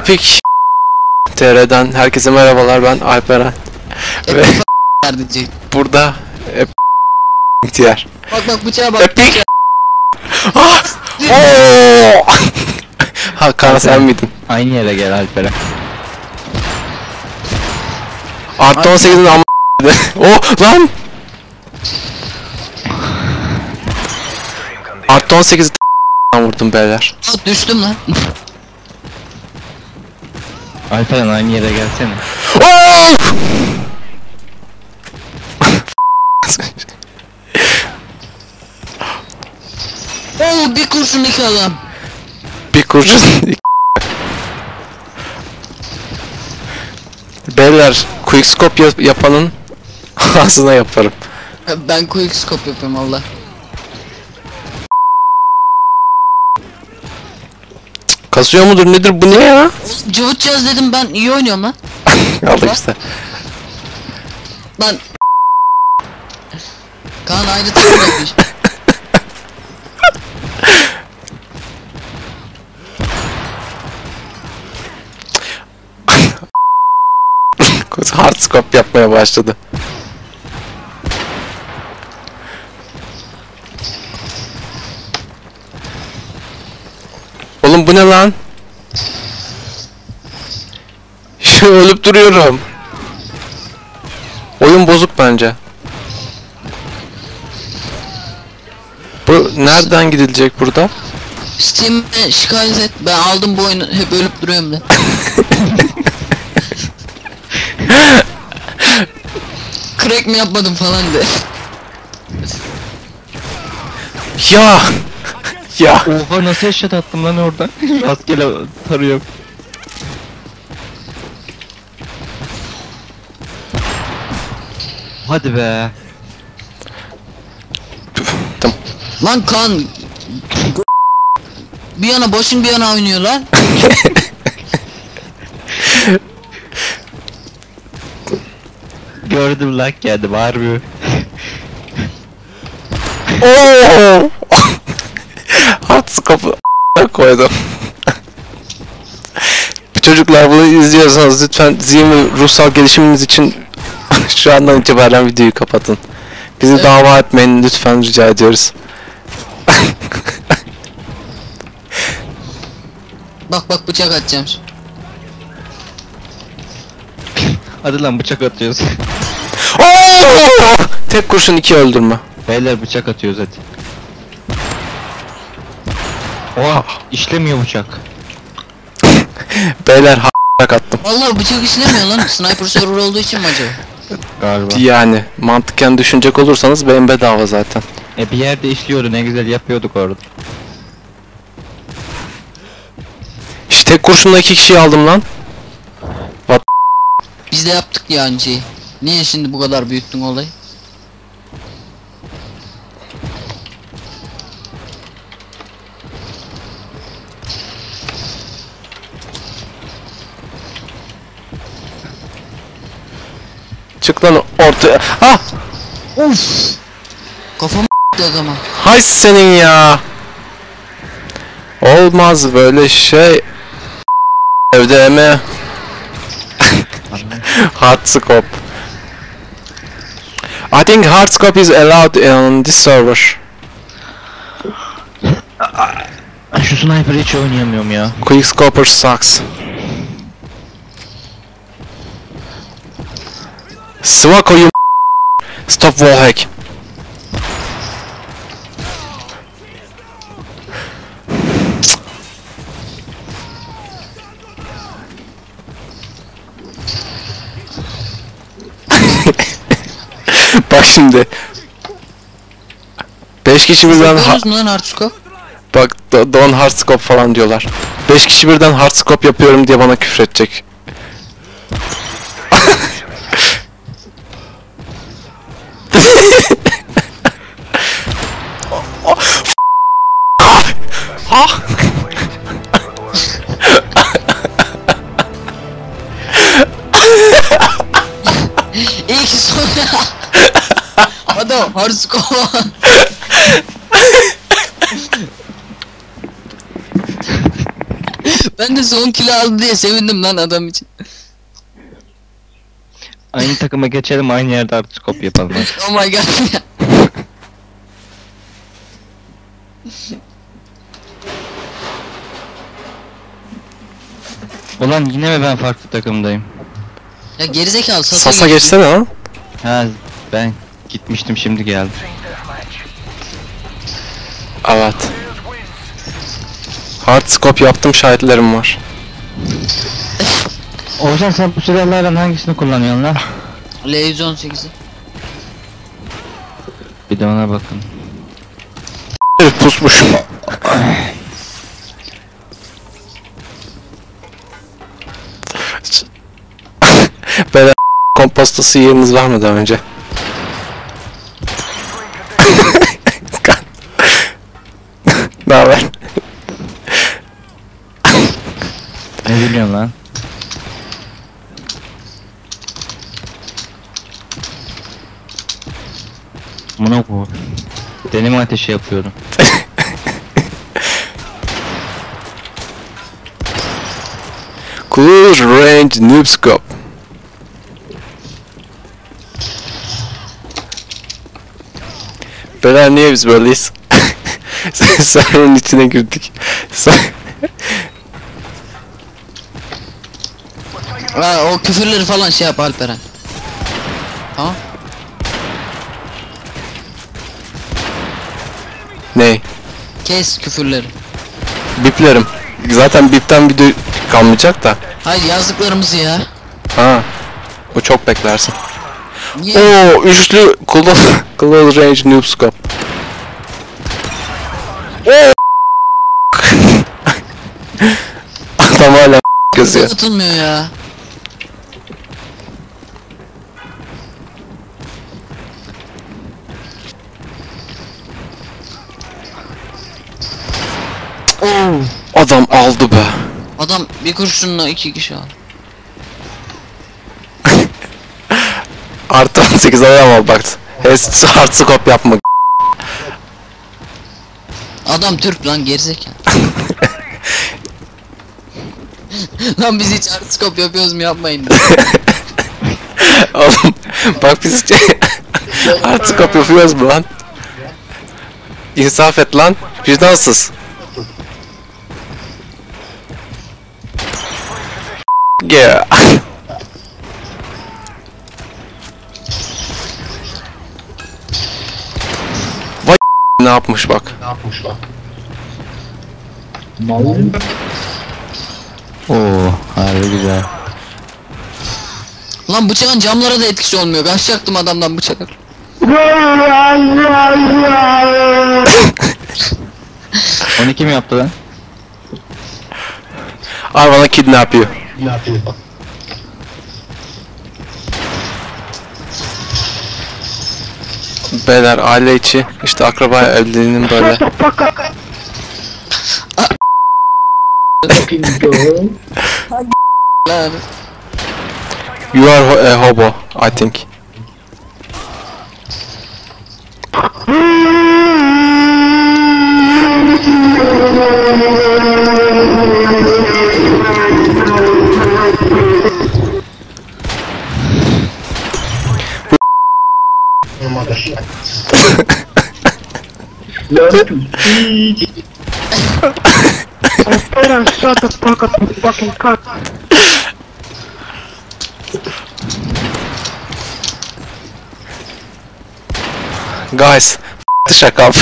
Epic TR'den herkese merhabalar ben Alperen ve burada Epic ihtiyar. Bak bak bıçağa bak. Epic Ah! Oo! ha Kaan sen miydin? Aynı yere gel Alperen. Artı 18'in amma Oh lan! Artı 18'i vurdum beyler. Aa, düştüm lan. Alperen aynı yere gelsene. Oh! Oo bir kurşun iki adam. Bir kurşun. Beyler quickscope yap- yapanın ağzına yaparım. Ben quick scope yapıyorum valla. Kasıyor mudur nedir bu ne ya? Cıvıtacağız dedim ben iyi oynuyorum lan. Aldık işte. Lan. Kaan ayrı takım yapmış. Hardscope yapmaya başladı. Ne lan? Ölüp duruyorum. Oyun bozuk bence. Bu nereden gidilecek burada? Steam'e şikayet et. Ben aldım bu oyunu hep ölüp duruyorum da. Crack mi yapmadım falan de. Ya! Ya! Oha nasıl eşit attım lan orada? Rastgele tarıyor. Hadi be. Tamam. Lan Kaan. bir yana başın bir yana oynuyor lan. Gördüm lan geldi var mı? Oo! Hardscope'u koydum. Çocuklar bunu izliyorsanız lütfen zihin ve ruhsal gelişiminiz için şu andan itibaren videoyu kapatın. Bizi Evet. dava etmeyin lütfen rica ediyoruz. Bak bak bıçak atacağım. şimdi. Hadi lan bıçak atıyoruz. Tek kurşun iki öldürme. Beyler bıçak atıyoruz hadi. Oha işlemiyor bıçak. Beyler ha**lak attım. Vallahi bıçak işlemiyor lan. Sniper server olduğu için mi acaba? Galiba. Yani mantıken düşünecek olursanız benim bedava zaten. E bir yerde işliyordu ne güzel yapıyorduk orada. İşte tek kurşunla iki kişiyi aldım lan. Biz de yaptık ya aynı şeyi. Niye şimdi bu kadar büyüttün olayı? Ortaya. Ah! Uf! Kafam o zaman. Hay senin ya. Olmaz böyle şey. Evde mi? Hardscope. I think hardscope is allowed on this server. Şu sniper hiç oynayamıyorum ya. Quickscoper sucks. Swako you Stop wallhack. Bak şimdi. 5 kişi birden mu lan? Bak Do- Don Hardscope falan diyorlar. 5 kişi birden Hardscope yapıyorum diye bana küfür edecek. Hadi Artusko. Ben de son kilo aldı diye sevindim lan adam için. Aynı takıma geçelim aynı yerde artık skop yapalım. Oh my god. Ulan yine mi ben farklı takımdayım? Ya gerizekalı Sasa, Sasa geçti. geçsene lan. Ha ben gitmiştim şimdi geldim. Evet. Hard scope yaptım şahitlerim var. Oğuzhan sen bu silahlardan hangisini kullanıyorsun lan? L118'i. Bir de ona bakın. Herif pusmuş. Böyle kompostası yeriniz var mı daha önce? ne haber? Ne biliyorsun lan? Buna bu. Deneme ateşi yapıyorum. Close range noob scope. Beyler niye biz böyleyiz? Server'ın içine girdik. Ha, o küfürleri falan şey yap Alperen. Ne? Kes küfürleri. Biplerim. Zaten bipten video kalmayacak da. Hayır yazdıklarımızı ya. Ha. O çok beklersin. Niye? Oo üçlü close, close range noob scope. Oo. Adam hala gözüyor. Atılmıyor ya. Adam aldı be. Adam bir kurşunla iki kişi aldı. Artı 18 adam bak. Hes hard scope yapma. Adam Türk lan gerizekalı. lan biz hiç artiskop yapıyoruz mu yapmayın. Oğlum bak biz hard scope yapıyoruz mu lan? İnsaf et lan. Vicdansız. Yeah. Vay ne yapmış bak. Oo, harbi güzel. lan bıçağın camlara da etkisi olmuyor. Kaçacaktım adamdan bıçak. Onu kim yaptı lan? Ay bana kidnap you. Beyler aile içi işte akraba evliliğinin böyle. You are a hobo I think Better shut the fuck up, you fucking cunt. Guys f- the shack up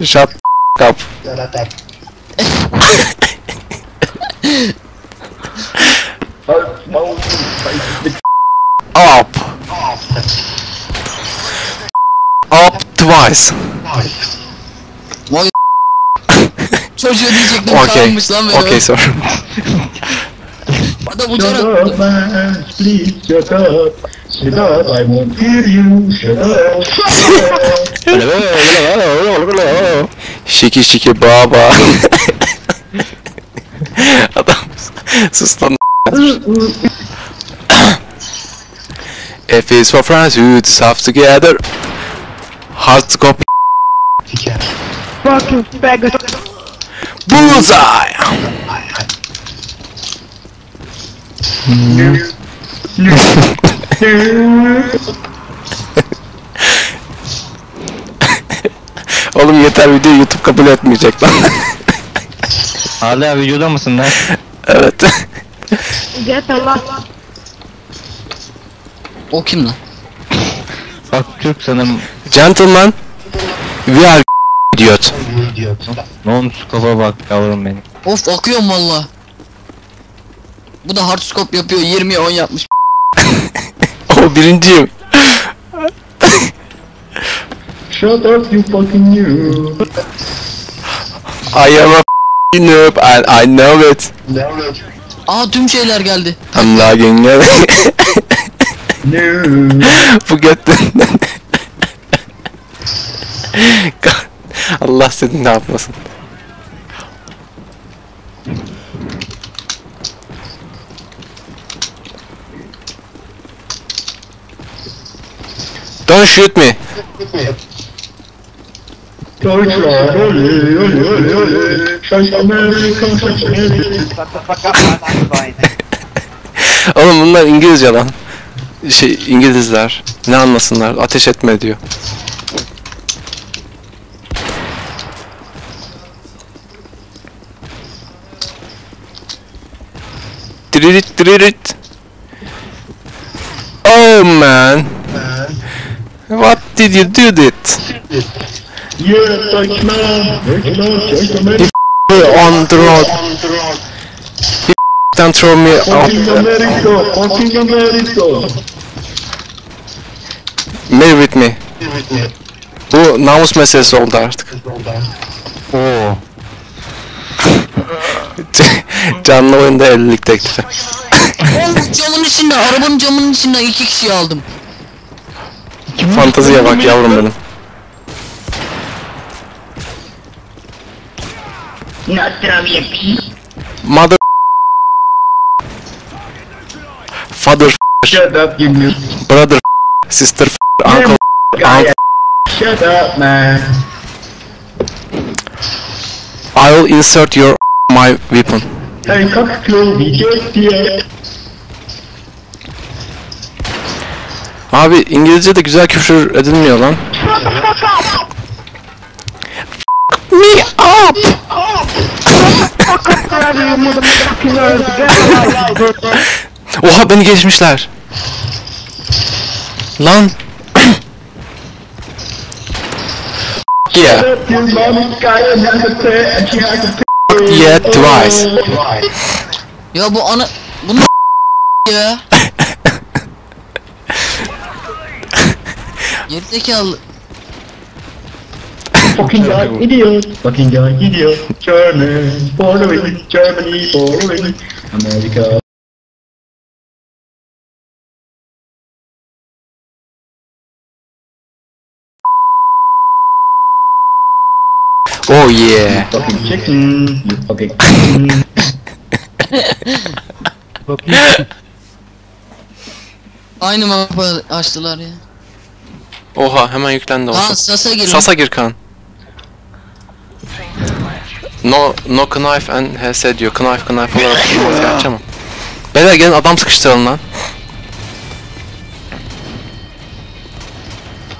Shut the up Up Up twice Vay Çocuğu diyecektim Okay kalmış lan benim. Okay sorry Adam Shut uçarak. up, man. Please shut up. Shut up. I won't hear you. Shut up. Şiki şiki baba Adam sus lan F is for friends who tough together Hard scope Fucking faggot. Bullseye! Oğlum yeter video YouTube kabul etmeyecek lan. Hala videoda mısın lan? evet. A lot. O kim lan? Bak Türk sanırım. Gentlemen, we are idiot. Olmuş kafa bak yavrum benim. Of akıyorum valla. Bu da hardscope yapıyor 20'ye 10 yapmış. O birinciyim. Shut up you fucking noob. I am a noob and I know it. Aa tüm şeyler geldi. I'm lagging. Bu götten. Allah seni ne yapmasın. Don't shoot me. Amerika, scheiß Amerika. Oğlum bunlar İngilizce lan. Şey İngilizler. Ne anlasınlar? Ateş etme diyor. Diririt diririt. Oh man. What did you do that? Yeah, Deutschland, Deutschland, scheiß Amerika. On the road. Don't throw me Fucking off. America, fucking America. Marry with me. Bu namus meselesi oldu artık. Oo. Canlı oyunda evlilik teklifi. Oğlum camın içinde arabanın camının içinden iki kişiyi aldım. Fanteziye bak yavrum benim. Mother Father Shut up you noob. Brother Sister Uncle Uncle Shut up man. I will insert your my weapon. Hey kaklı diyecek diye. Abi İngilizce'de güzel küfür edilmiyor lan. me up! Oha beni geçmişler. Lan. yeah. Yeah, twice. Ya bu ana... Bunu ya. Gerizekalı. Fucking guy, idiot. Fucking guy, idiot. German, following Germany, following America. Oh yeah. Fucking chicken, you fucking chicken. Aynı mapa açtılar ya. Oha hemen yüklendi olsun. sasa girin. Sasa gir kan. No, no knife and HS diyor. Knife knife olarak kullanmaz gerçi ama. Beyler gelin adam sıkıştıralım lan.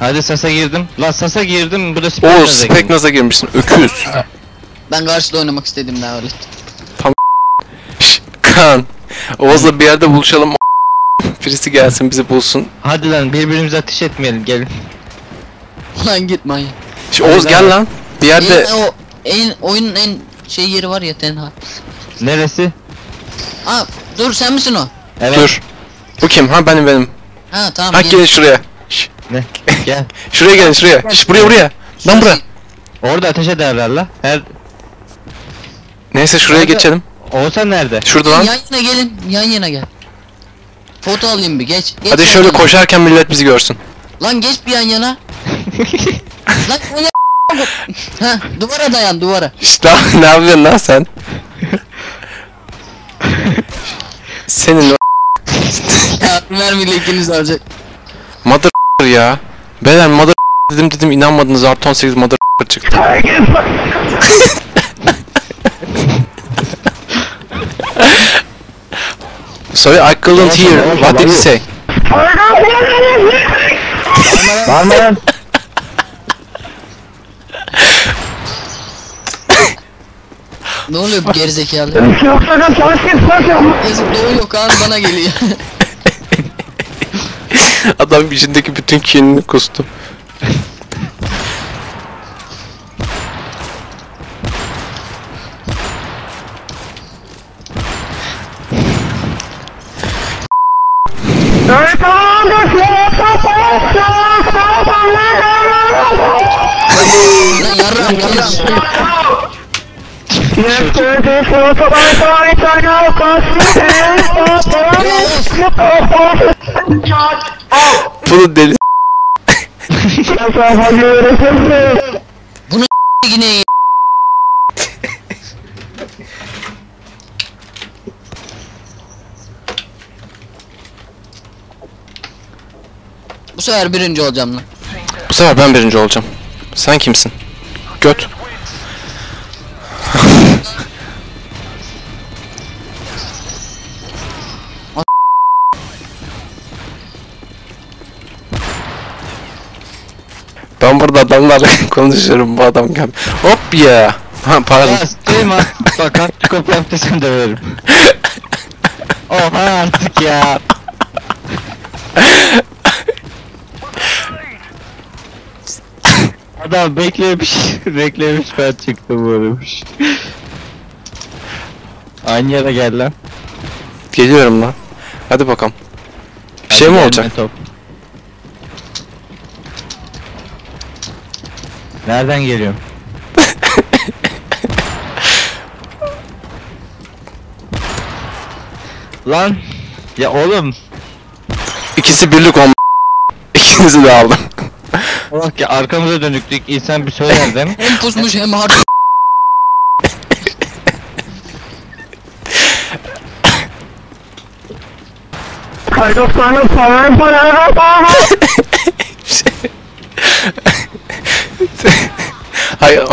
Hadi sasa girdim. Lan sasa girdim. Bu da Oo Spectre'da girdim. Speknaz'a girmişsin. Öküz. Ben karşıda oynamak istedim daha öyle. Şş, kan. Oğuz'la bir yerde buluşalım. Birisi gelsin bizi bulsun. Hadi lan birbirimize ateş etmeyelim gelin. Lan git manyak. Şş, Oğuz gel lan. Bir yerde En, o en oyunun en şey yeri var ya tenha. Neresi? Aa dur sen misin o? Evet. dur. Bu kim? Ha benim benim. Ha tamam. Ha gel. gelin şuraya. Şş, Ne? Gel. şuraya gelin şuraya. Şş, buraya buraya. Lan buraya. Orada ateş ederler la. Her... Neyse şuraya Nerede? geçelim. Oğuzhan nerede? Şurada lan. Yan yana gelin. Yan yana gel. Foto alayım bir geç. geç Hadi yan şöyle yana. koşarken millet bizi görsün. Lan geç bir yan yana. Lan yan yana. ha duvara dayan duvara. İşte ne yapıyorsun lan sen? Senin o Ya mermiyle ikiniz alacak. mother ya. Beyler mother dedim dedim inanmadınız artı 18 mother çıktı. Sorry, I couldn't hear. What did you say? Var mı lan? Ne oluyor bu gerizekalı? Yoksa çalışayım soracağım. Yazık doğuyor Kaan bana geliyor. Adam içindeki bütün kinini kustu. Yalnız. Bunu deli Bunu yine Bu sefer birinci olacağım lan. Bu sefer ben birinci olacağım. Sen kimsin? Göt. Ben burada adamlarla konuşuyorum bu adam gel. Hop ya. Ha pardon. At. Bak kalk çıkıp yaptıysam döverim. Oha artık ya. Adam beklemiş, beklemiş ben çıktım vurmuş. Aynı yere gel lan. Geliyorum lan. Hadi bakalım. Bir şey mi olacak? Top. Nereden geliyorum? Lan ya oğlum İkisi birlik olma. İkinizi de aldım. bak ya arkamıza dönüktük insan bir söyler değil mi? Hem pusmuş hem hard. Kaydoklarını falan falan Hayır.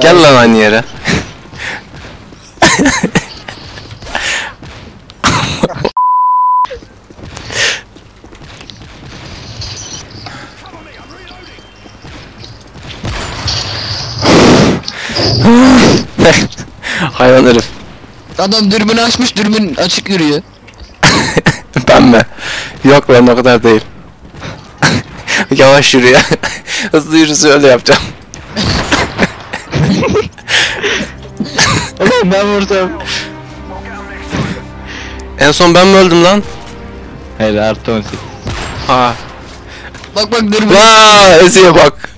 Gel lan aynı yere. Hayvan herif. Adam dürbünü açmış dürbün açık yürüyor. ben mi? Yok lan o kadar değil. Yavaş yürü ya. Hızlı yürüsü öyle yapacağım. Oğlum ben vursam. En son ben mi öldüm lan? Hayır artı 18. Ha. Bak bak dürbün. Vaa Ezi'ye bak.